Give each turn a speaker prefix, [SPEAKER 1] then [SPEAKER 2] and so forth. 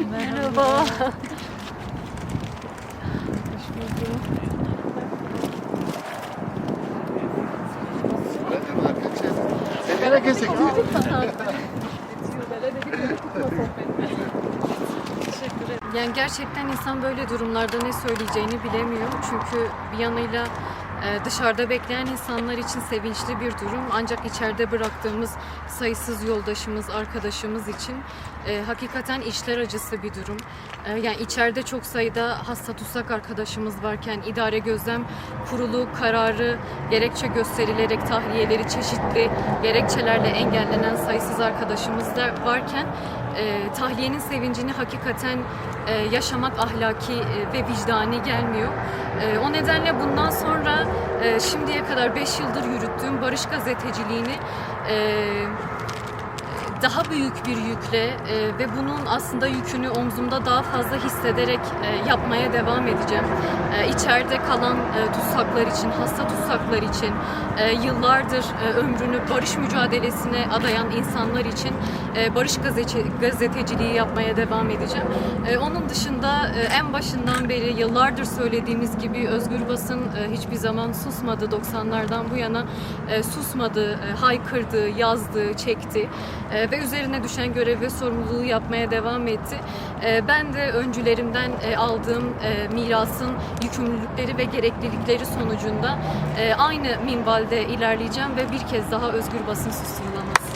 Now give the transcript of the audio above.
[SPEAKER 1] Merhaba.
[SPEAKER 2] Seni merak ettik.
[SPEAKER 1] Yani gerçekten insan böyle durumlarda ne söyleyeceğini bilemiyor. Çünkü bir yanıyla dışarıda bekleyen insanlar için sevinçli bir durum. Ancak içeride bıraktığımız sayısız yoldaşımız, arkadaşımız için e, hakikaten içler acısı bir durum. E, yani içeride çok sayıda hasta tutsak arkadaşımız varken idare gözlem kurulu kararı gerekçe gösterilerek tahliyeleri çeşitli gerekçelerle engellenen sayısız arkadaşımız da varken e, tahliyenin sevincini hakikaten e, yaşamak ahlaki e, ve vicdani gelmiyor. E, o nedenle bundan sonra şimdiye kadar 5 yıldır yürüttüğüm barış gazeteciliğini daha büyük bir yükle e, ve bunun aslında yükünü omzumda daha fazla hissederek e, yapmaya devam edeceğim. E, içeride kalan e, tutsaklar için, hasta tutsaklar için, e, yıllardır e, ömrünü barış mücadelesine adayan insanlar için e, barış gazete, gazeteciliği yapmaya devam edeceğim. E, onun dışında e, en başından beri yıllardır söylediğimiz gibi özgür basın e, hiçbir zaman susmadı 90'lardan bu yana e, susmadı, e, haykırdı, yazdı, çekti e, ve üzerine düşen görev ve sorumluluğu yapmaya devam etti. E, ben de öncülerimden e, aldığım e, mirasın yükümlülükleri ve gereklilikleri sonucunda e, aynı minvalde ilerleyeceğim ve bir kez daha özgür basın susturulamaz.